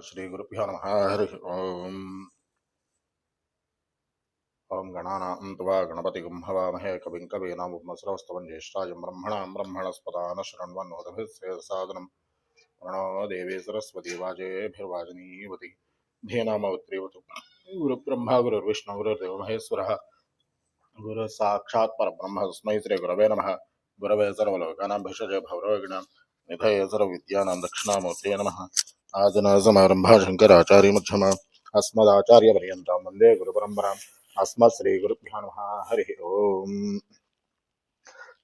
श्रीगुरुभ्यो नमः, हरिः ओम्। ॐ गणानां त्वा गणपतिगुं हवामहे, कविं कवीनामुपमस्रवस्तवं ज्येष्ठायं ब्रह्मणां ब्रह्मणस्पदान शृण्वन्नोदभिः सेदसादनं प्रणो देवी सरस्वती वाजेभिर्वाजनीवति। धेनामवत्रिवतु गुरुब्रह्मा, गुरुर्विष्णु गुरुर्देवो महेश्वरः गुरुः साक्षात् परब्रह्म तस्मै श्रीगुरवे नमः। गुरवे सर्वलोकानां भिषजे भवरोगिणां निधये सर्वविद्यानां दक्षिणामूर्तये नमः। आजनसमारम्भा शङ्कराचार्यमध्यमा अस्मदाचार्यपर्यन्तां वंदे गुरुपरम्पराम्। अस्मत् श्रीगुरुभ्यो नमः। हरिः ओम्।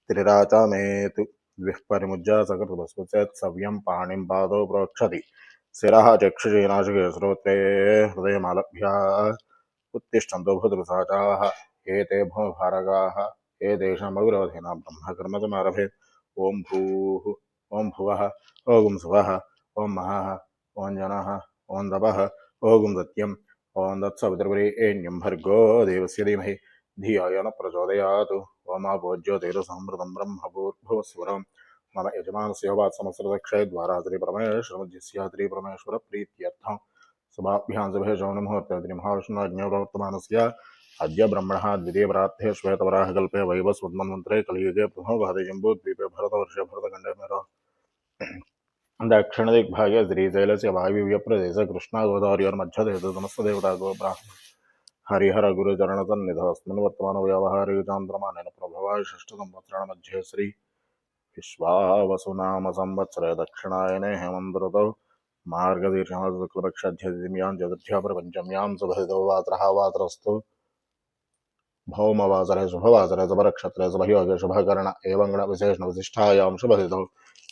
त्रिराचामेतु द्विः परिमुज्य सकृतभस्मचेत् सव्यं पाणिं पादौ प्रोक्षति। शिरः चक्षुषे नाशिके श्रोत्रे हृदयमालभ्य। उत्तिष्ठन्तो भूतपिशाचाः एते भूभारगाः। एतेषामविरोधिना ब्रह्मकर्मसमारभेत् ॐ भूः। ॐ भुवः। ॐ सुवः। ॐ महः। ॐ जनः ॐ तपः ॐ सत्यम् ॐ तत्सवितुर्वरेण्यं भर्गो देवस्य धीमहि। धियो यो न प्रचोदयात्। ओमापोज्योतिरसमृतं ब्रह्मभूर्भुवस्वरं मम यजमानस्य वात्समस्रदक्षयद्वारा श्रीपरमेश्वरमध्यस्य श्रीपरमेश्वरप्रीत्यर्थं शुभाभ्यां शुभेशो मुहूर्तदिनमहाविष्णुज्ञप्रवर्तमानस्य अद्य ब्रह्मणः द्वितीयपरार्थे श्वेतवराह कल्पे वैवस्वन्मन्त्रे कलियुगे प्रथमभाते जम्बूद्वीपे भरतवर्षे भरतखण्डे मेरो। దక్షిణ దిగ్భాగే శ్రీశైలస్య వాయువ్య ప్రదేశ కృష్ణా గోదావరియోర్మధ్యదేశ సమస్తదేవతాగో బ్రాహ్మ హరిహర గురుచరణ సన్నిధస్మిన్ వర్తమాన వ్యవహారిక చాంద్రమానేన ప్రభవాయ షష్ఠ సంవత్సరాల మధ్య శ్రీ విశ్వావసునామ సంవత్సర దక్షిణాయనే హేమంద్రతో మార్గదీర్ఘ శుక్లపక్షాధ్యాం చతుర్థ్యా ప్రపంచమ్యాం శుభహితో వాత్ర వాత్రస్తు. భౌమవాసరే శుభవాసరే శుభరక్షత్రే శుభయోగే శుభకరణ. ఏం గణ విశేషణ విశిష్టాయాం శుభహితో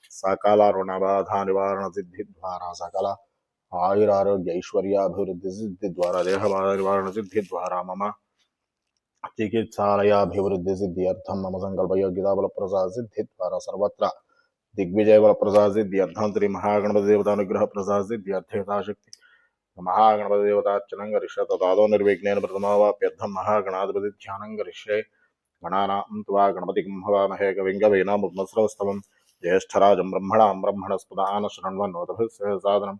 नानागोत्रभ्यः आयुष्याभिवृद्ध्यर्थं यजमानानां क्षेमस्थैर्य धैर्य वीर्य विजय अभय आयुरारोग्य ऐश्वर्याभिवृद्ध्यर्थं धर्मार्थकाममोक्षचतुर्विध फलपुरुषार्थसिद्ध्यर्थम् इष्टकाम्यार्थफलसिद्ध्यर्थं मनोवाञ्छाफलसिद्ध्यर्थं श्रीमहागणपतिदेवता सम्पूर्णनिग्रहगणाक्षसिद्धिद्वारा यजमानस्य सकलारुणबाधानिवारणसिद्धिद्वारा सकल आयुरारोग्य ऐश्वर्याभिवृद्धिसिद्धिद्वारा देहबाधनिवारणसिद्धिद्वारा, मम चिकित्सालयाभिवृद्धिसिद्ध्यर्थं मम सङ्कल्पयोग्यताबलप्रसादसिद्धिद्वारा, सर्वत्र दिग्विजयबलप्रसादसिद्ध्यर्थं श्रीमहागणपतिदेवतानुग्रहप्रसादसिद्ध्यर्थे यथाशक्ति महागणपतिदेवतार्चनं करिष्ये तदादौ निर्विघ्नेन प्रथमावाप्यर्थं महागणाधिपतिध्यानं करिष्ये गणानां त्वा गणपतिं हवामहे कविं कवीनामुपमस्रवस्तमं ज्येष्ठराजं ब्रह्मणां ब्रह्मणस्पदान शृण्वन्नोतभिः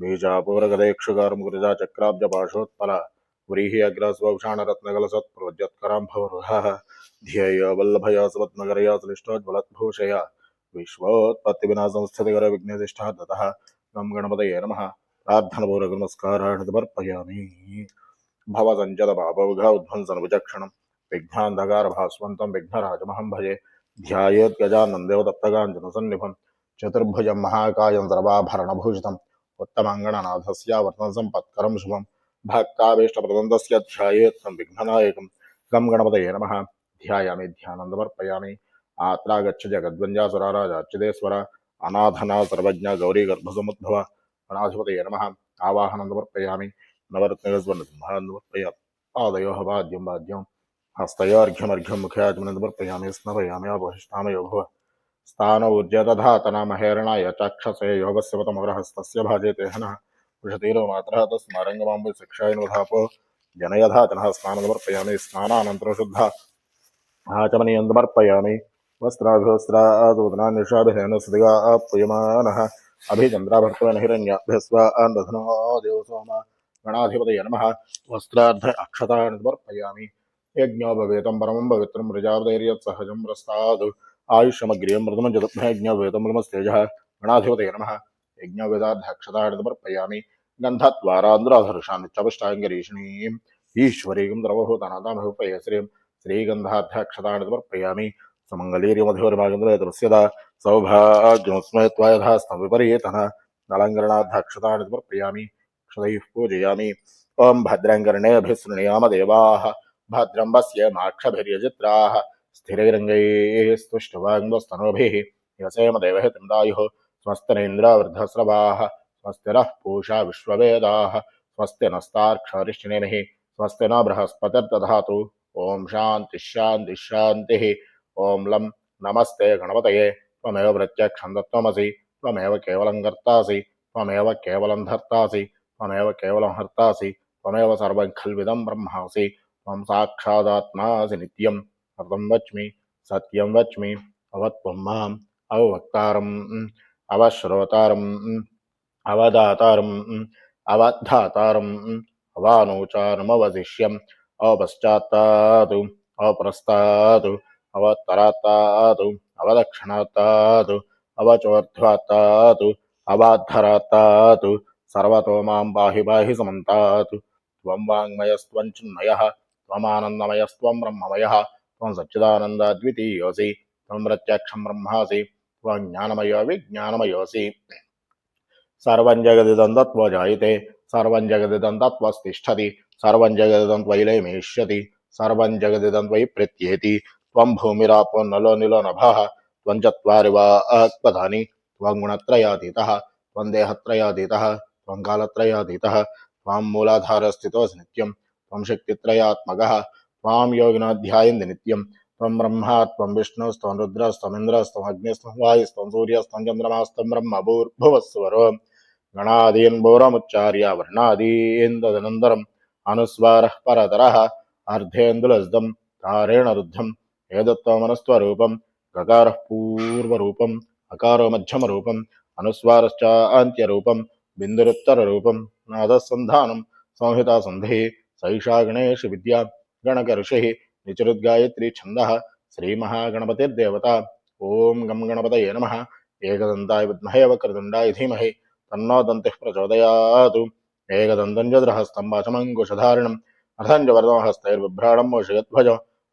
बीजापूरगदेक्षुगारं गुरुजाचक्राब्जपाशोत्पल व्रीहि अग्रस्वभूषाणरत्नकलसत्प्रोज्जत्करां भवरुहः ध्येयो वल्लभया सुपत्नगरया सुलिष्टोज्ज्वलद्भूषया विश्वोत्पत्तिविनाशंस्थितिकर विघ्नतिष्ठा दतः गं गणपतये नमः। प्रार्थनपूर्वकनमस्कारान् समर्पयामि भवसञ्चदपापौघ उद्ध्वंसन विचक्षणं विघ्नान्धकारभास्वन्तं विघ्नराजमहं भजे। ध्यायेत् गजानन्देवदत्तगाञ्जनसन्निभं चतुर्भुजं महाकायं सर्वाभरणभूषितम्। उत्तमङ्गणनाथस्य सम्पत्करं शुभं भक्ताभीष्टप्रदन्तस्य ध्यायेत् तं विघ्ननायकं गं गणपतये नमः। ध्यायामि ध्यानं समर्पयामि आत्रागच्छ जगद्वन्द्यासुराराजाच्युतेश्वर अनाथना सर्वज्ञ गौरी गर्भसमुद्भव गणाधिपतये नमः। आवाहनं समर्पयामि नवरत्नगस्वर्णसिंहान् समर्पयामि पादयोः वाद्यं वाद्यं हस्तयोर्घ्यमर्घ्यं मुख्याचमनं समर्पयामि स्नपयामि अपशिष्टामयो भव स्थान ऊर्जा दधातना महेरणाय चक्षसे योगस्य मतमग्रहस्तस्य भाजेते हनः। उषतीरो मात्रः तस्मारङ्गमाम्बु शिक्षायनुधापो जनयधातनः स्नानमर्पयामि स्नानानन्तरं शुद्ध आचमनीयं समर्पयामि वस्त्राभिवस्त्रादूतनान्यषाभिधेन सदिगा पूयमानः अभिचन्द्राभर्तवेन हिरण्याभ्यस्वान् दधनो देवसोम गणाधिपतये नमः। वस्त्रार्ध अक्षतानि समर्पयामि यज्ञो भवेतं परमं पवित्रं प्रजापदैर्यत् सहजं प्रस्ताद्। आयुष्यमग्रियं मृदमं जतभ्यज्ञो भवेतं मृमस्तेजः गणाधिपतये नमः। गन्धद्वारान्द्राधर्षान् चपष्टाङ्गरीषिणीम् ईश्वरीं द्रवभूतनाथामहुपय श्रीं श्रीगन्धाध्याक्षतानि समर्पयामि सुमङ्गलीर्यमधिवरमागन्द्रयतमस्यदा सौभाग्यमस्मै त्वा यथास्तं विपरीतः नलङ्करणाध्यक्षतानि समर्पयामि क्षदैः पूजयामि देवाः। भद्रं पश्य माक्षभिर्यजित्राः स्थिरैरङ्गैः स्तुष्टवाङ्गस्तनोभिः यसेम स्वस्तिरेन्द्रावृद्धस्रवाः स्वस्तिरः पूषा विश्ववेदाः। स्वस्ति नस्तार्क्षरिष्ठिनेमिः स्वस्ति न बृहस्पतिर्दधातु ॐ शान्तिः शान्तिः शान्तिः। ॐ लं नमस्ते गणपतये। त्वमेव प्रत्यक्षं दत्तमसि त्वमेव केवलं कर्तासि। त्वमेव केवलं धर्तासि। त्वमेव केवलं हर्तासि। त्वमेव सर्वं खल्विदं ब्रह्मासि। त्वं साक्षादात्मासि नित्यं सर्वं वच्मि, सत्यं वच्मि, अवत्वं माम् अववक्तारम्, अवश्रोतारम्, अवदातारम् अवधातारम् अवानोचारमवशिष्यम्, अपश्चात्तातु, अप्रस्तातु, अवत्तरात्तातु, अवदक्षिणात्तातु, अवचोर्ध्वात्तातु, अवाद्धरात्तातु, सर्वतो माँ पाहि पाहि समन्तात्, त्वं वाङ्मयस्त्वं त्वमानन्दमयस्त्वं ब्रह्ममयः, त्वं सच्चिदानन्दाद्वितीयोऽसि, त्वं प्रत्यक्षं ब्रह्मासि, त्वं ज्ञानमयो विज्ञानमयोऽसि सर्वं जगदिदं तत्त्वजायते सर्वं जगदिदं तत्त्वस्तिष्ठति, सर्वं जगदिदं त्वयिलयमेष्यति सर्वं जगदिदं त्वयि प्रत्येति, त्वं भूमिरापो नलो निलो नभः, त्वं चत्वारि वा पदानि त्वं गुणत्रयातीतः त्वं देहत्रयातीतः त्वं कालत्रयातीतः त्वां मूलाधारस्थितोऽसि नित्यं त्वं शक्तित्रयात्मकः त्वां योगिनो ध्यायन्ति नित्यं त्वं ब्रह्मा त्वं विष्णुस्त्वं रुद्रस्त्वमिन्द्रस्त्वम् अग्निस्त्वं वायुस्त्वं सूर्यस्त्वं चन्द्रमास्त्वं ब्रह्म भूर्भुवस्वरो गणादीन् भूरमुच्चार्य वर्णादीन् तदनन्तरम् अनुस्वारः परतरः अर्धेन्दुलस्दं तारेण रुद्धम् एतत्त्वमनुस्वरूपं गकारः पूर्वरूपम् अकारो मध्यमरूपम् अनुस्वारश्च अन्त्यरूपं बिन्दुरुत्तररूपं नादसन्धानं संहितासन्धिः सैषा गणेशविद्या गणकऋषिः निचरुद्गायत्री छन्दः श्रीमहागणपतिर्देवता। ॐ गं गणपतये नमः। एकदन्ताय विद्महे वक्रतुण्डाय धीमहि। तन्नो दन्तिः प्रचोदयात्। एकदन्तं चतुर्हस्तं वाचमङ्कुशधारिणम्। अथं च वरदमहस्तैर्बिभ्राणं मोषयध्वज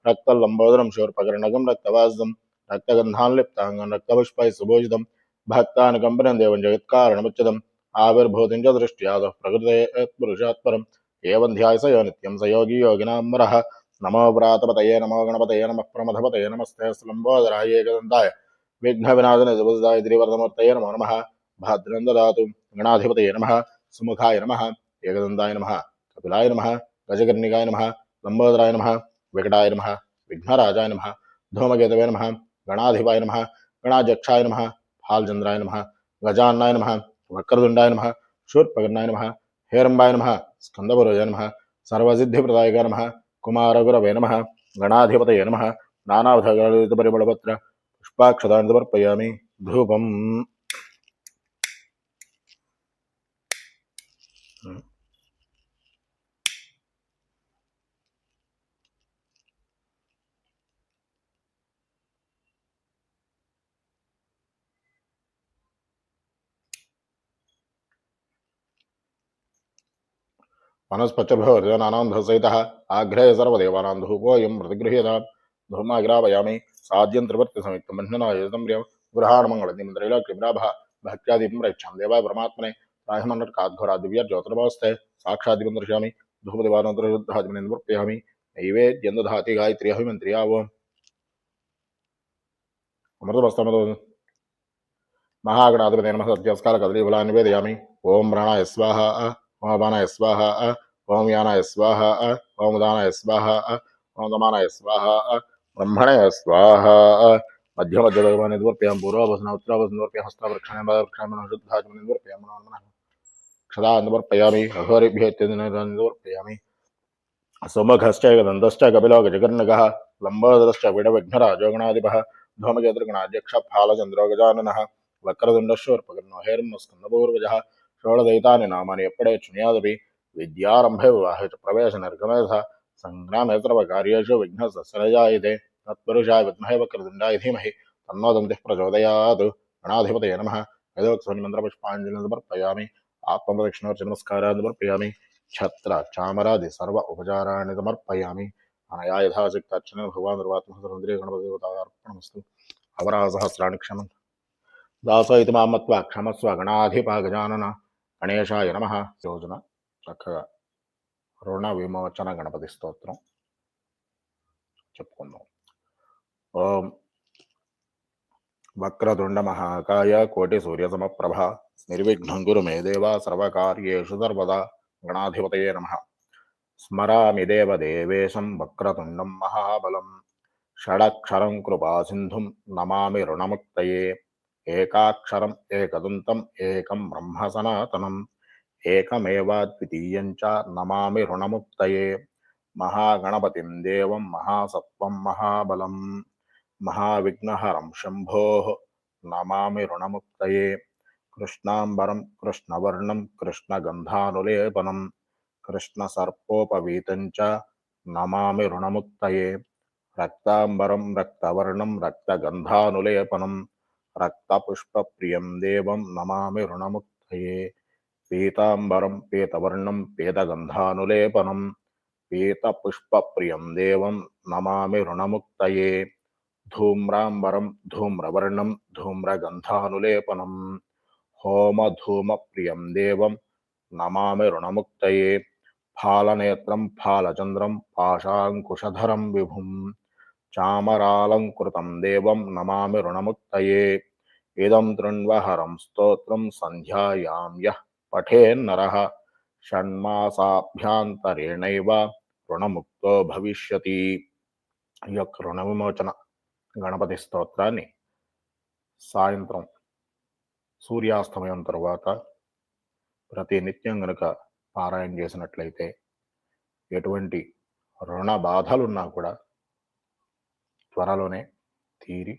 रक्तल्लम्बोदरं शूर्पकर्णकं रक्तवासं रक्तगन्धान् लिप्ताङ्गं रक्तपुष्पैः सुभूषितं भक्तानुकम्पनं देवं जगत्कारणमुच्यतम्। आविर्भूतिं च दृष्ट्यादः प्रकृते पुरुषात् परम् एवं ध्यायस यो नित्यं स योगी योगिनां मरः नमो व्रातपतये नमो गणपतये, नमः प्रमथपतये, नमस्ते लम्बोदराय एकदन्ताय। विघ्नविनाशने सुबुधाय त्रिवर्धमूर्तये नमो नमः। भाद्रं ददातु गणाधिपतये नमः। सुमुखाय नमः। एकदन्ताय नमः। कपिलाय नमः। गजकर्णिकाय नमः। लम्बोदराय नमः। विकटाय नमः। विघ्नराजाय नमः। धूमकेतवे नमः। गणाधिपाय नमः। गणाध्यक्षाय नमः। फालचन्द्राय नमः। गजान्नाय नमः। वक्रतुण्डाय नमः। शूर्पकर्णाय नमः। हेरम्बाय नमः स्कन्दपुरोजाय नमः सर्वसिद्धिप्रदायकाय नमः कुमारगुरवे नमः गणाधिपतये नमः नानाविधगणितपरिमलपत्र पुष्पाक्षतानि समर्पयामि धूपम् वनस्पतिर्भवनानान्धसहितः आग्रहे सर्वदेवानां धूपोऽयं प्रतिगृह्यताम्। धूमाग्रापयामि साध्यं त्रिवर्तिसंयुक्तं बन्धनायुतं प्रियं गृहाणमङ्गलदिमिन्द्रैलाक्यमिराभः भक्त्यादीपं प्रयच्छामि देवाय परमात्मने राहमन्नट्काद्घोरा दिव्या ज्योतिर्भवस्ते साक्षादीपं दर्शयामि। धूपदिवानन्तरयुद्धादिमनेन समर्पयामि नैवेद्यं दधाति गायत्री अभिमन्त्र्या ओम् अमृतमस्तमतो महागणाधिपते नमः। सत्यस्कारकदलीफलान् निवेदयामि। ॐ प्राणाय स्वाहा। ओम अपानाय स्वाहा। ओम स्वाहा ओम स्वाहा ओम स्वाहा, ब्रह्मणाय स्वाहा। मध्य मध्य भगवान द्वर्प्यां पूर्वाभसना उत्तराभसन द्वर्प्यां हस्तावृक्षाणां बाधवृक्षाणां शुद्धाचमनं द्वर्प्यां मनोन्मनः क्षदा द्वर्पयामि अघोरेभ्य इत्यदिनं द्वर्पयामि सुमुखश्च गदन्तश्च कपिलो गजकर्णकः लम्बोदरश्च विडविघ्नराजोगणाधिपः धूमकेतुर्गणाध्यक्ष फालचन्द्रो गजाननः षोडशैतानि नामानि चुनियादपि విద్యారంభే వివాహిత ప్రవేశ నిర్గమేధ సంగ్రామే సర్వ కార్యేషు విఘ్న సస్రజాయితే తత్పురుషాయ విద్మహే వక్రతుండాయ ధీమహి తన్నోదంతి ప్రచోదయాత్ గణాధిపతయ నమ యథోక్సోని మంత్రపుష్పాంజలిని సమర్పయామి ఆత్మప్రదక్షిణోర్చ నమస్కారాన్ని సమర్పయామి ఛత్ర చామరాది సర్వ ఉపచారాన్ని సమర్పయామి అనయా యథాశక్తి అర్చన భగవాన్ ధర్వాత్మహంద్రియ గణపదేవతార్పణమస్తు అవరాహ సహస్రాన్ని క్షమం దాసో ఇది మామత్వ క్షమస్వ గణాధిప గజానన గణేశాయ నమ యోజన చక్కగా రుణ విమోచన గణపతి స్తోత్రం? చెప్పుకుందాం. ఓం. వక్రతుండ మహాకాయ కోటి సూర్య సమప్రభ నిర్విఘ్నం గురు మే దేవ సర్వకార్యేషు సర్వదా గణాధిపతయే నమ. స్మరామి దేవ దేవేశం వక్రతుండం మహాబలం షడక్షరం కృపా సింధుం నమామి రుణముక్తయే. ఏకాక్షరం ఏకదంతం ఏకం బ్రహ్మ సనాతనం ఏకమేవాద్వితీయం చ నమామి రుణముక్తయే మహాగణపతిం దేవం మహాసత్వం మహాబలం మహావిఘ్నహరం శంభో నమామి రుణముక్తయే కృష్ణాంబరం కృష్ణవర్ణం కృష్ణగంధానులేపనం కృష్ణసర్పోపవీతం చ నమామి రుణముక్తయే రక్తాంబరం రక్తవర్ణం రక్తగంధానులేపనం రక్తపుష్పప్రియం దేవం నమామి రుణముక్తయే పీతాంబరం పీతవర్ణం పీతగంధానులేపనం పీతపుష్పప్రియం దేవం నమామి రుణముక్తయే. ధూమ్రాంబరం ధూమ్రవర్ణం ధూమ్రగంధానులేపనం హోమధూమప్రియం దేవం నమామి రుణముక్తయే. ఫాళనేత్రం ఫాళచంద్రం పాశాంకుశధరం విభుం చామరాలంకృతం దేవం నమామి రుణముక్తయే. ఇదం తృణ్వహరం స్తోత్రం సంధ్యాయాం యః పఠేన్నర షణ్మాసాభ్యాంతరేణైవ రుణముక్తో భవిష్యతి. ఈ యొక్క రుణ విమోచన గణపతి స్తోత్రాన్ని సాయంత్రం సూర్యాస్తమయం తరువాత ప్రతి నిత్యం గనుక పారాయణ చేసినట్లయితే ఎటువంటి రుణ బాధలున్నా కూడా త్వరలోనే తీరి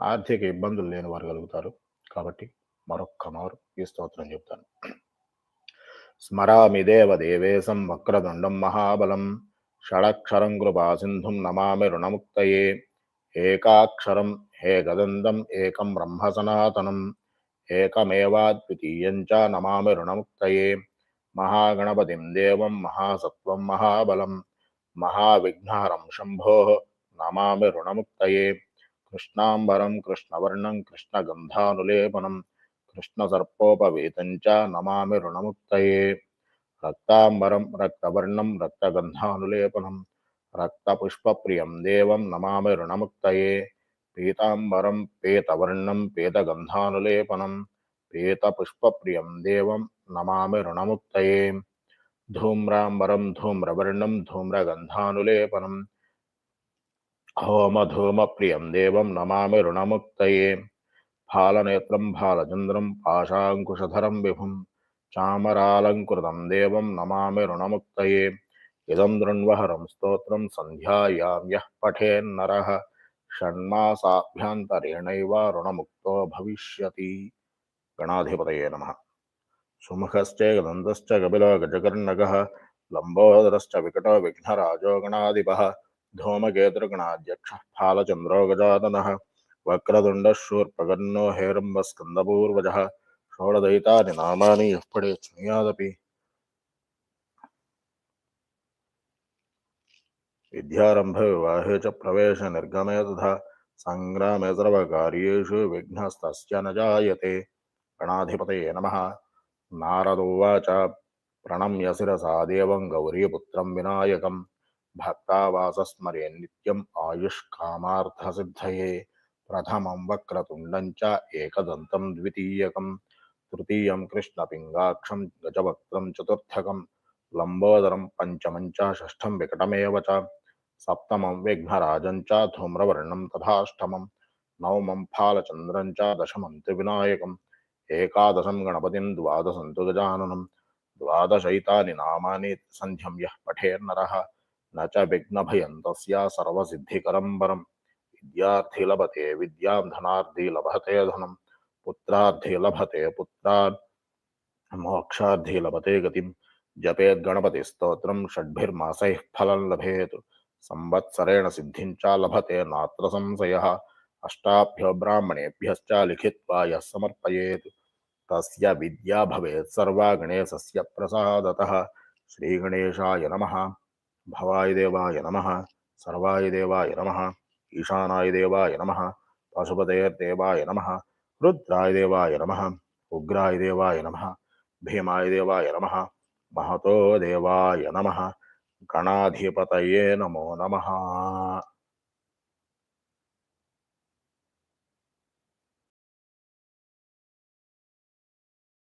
ఆర్థిక ఇబ్బందులు లేని వారు కలుగుతారు. కాబట్టి మరొక్క మారు ఈ స్తోత్రం చెప్తాను. స్మరామి దేవదేవేశం వక్రదండం మహాబలం. షడక్షరం కృపా సింధుం నమామి రుణముక్తయే. ఏకాక్షరం హే గదందం ఏకం బ్రహ్మ సనాతనం. ఏకమేవాద్వితీయం చ నమామి రుణముక్తయే. మహాగణపతిం దేవం మహాసత్వం మహాబలం. మహావిఘ్నహరం శంభో నమామి రుణముక్తయే. కృష్ణాంబరం కృష్ణవర్ణం కృష్ణగంధానులేపనం. కృష్ణసర్పోపవీతం చ నమామి రుణముక్తయే రక్తాంబరం రక్తవర్ణం రక్తగంధానులేపనం రక్తపుష్పప్రియం దేవం నమామి రుణముక్తయే పీతాంబరం పీతవర్ణం పీతగంధానులేపనం పీతపుష్పప్రియం దేవం నమామి రుణముక్తయే ధూమ్రాంబరం ధూమ్రవర్ణం ధూమ్రగంధానులేపనం హోమధూమప్రియం దేవం నమామి రుణముక్తయే फालनेत्रं फालचन्द्रं पाशाङ्कुशधरं विभुं चामरालङ्कृतं देवं नमामि ऋणमुक्तये इदं दृण्वहरं स्तोत्रं सन्ध्यायां यः पठेन्नरः षण्मासाभ्यन्तरेणैव ऋणमुक्तो भविष्यति गणाधिपतये नमः सुमुखश्चेकदन्तश्च कपिलो गजकर्णकः लम्बोदरश्च विकटो विघ्नराजो गणाधिपः धूमकेतुर्गणाध्यक्षः వక్రదుండ శూర్పగన్నో హేరంబ స్కందపూర్వజ షోడదైతాని నామాని ఎప్పుడే చుయాదపి విద్యారంభ వివాహే చ ప్రవేశ నిర్గమే తథా సంగ్రామే సర్వకార్యేషు విఘ్నస్తస్య నజాయతే గణాధిపతే నమ నారదోవాచ ప్రణమ్య శిరసా దేవం గౌరీపుత్రం వినాయకం భక్తావాసస్మరే నిత్యం ఆయుష్కామార్థసిద్ధయే प्रथमं वक्रतुण्डं च एकदन्तं द्वितीयकं तृतीयं कृष्णपिङ्गाक्षं गजवक्त्रं चतुर्थकं लम्बोदरं पञ्चमं च षष्ठं विकटमेव च सप्तमं विघ्नराजं च धूम्रवर्णं तथाष्टमं नवमं फालचन्द्रं च दशमं त्रिविनायकम् एकादशं गणपतिं द्वादशं तु गजाननं द्वादशैतानि नामानि सन्ध्यं यः पठेर्नरः न च विघ्नभयं तस्य सर्वसिद्धिकरं वरम् विद्यार्थी लभते, विद्यां धनार्थी लभते धनं। पुत्रार्थी लभते, पुत्रान् मोक्षार्थी लभते गतिं। जपेत् गणपतिस्तोत्रं षड्भिर्मासैः फलं लभेत्। संवत्सरेण सिद्धिं च लभते नात्र संशयः। अष्टाभ्यो ब्राह्मणेभ्यश्च लिखित्वा यः समर्पयेत्, तस्य विद्या भवेत् सर्वा गणेशस्य प्रसादतः। श्रीगणेशाय नमः। भवाय देवाय नमः। सर्वाय देवाय नमः। ఈశానాయ దేవాయ నమ పశుపతేర్దేవాయ నమ రుద్రాయ దేవాయ నమ ఉగ్రాయ దేవాయ నమ భీమాయ దేవాయ నమ మహతో దేవాయ నమ గణాధిపతయే నమో నమ.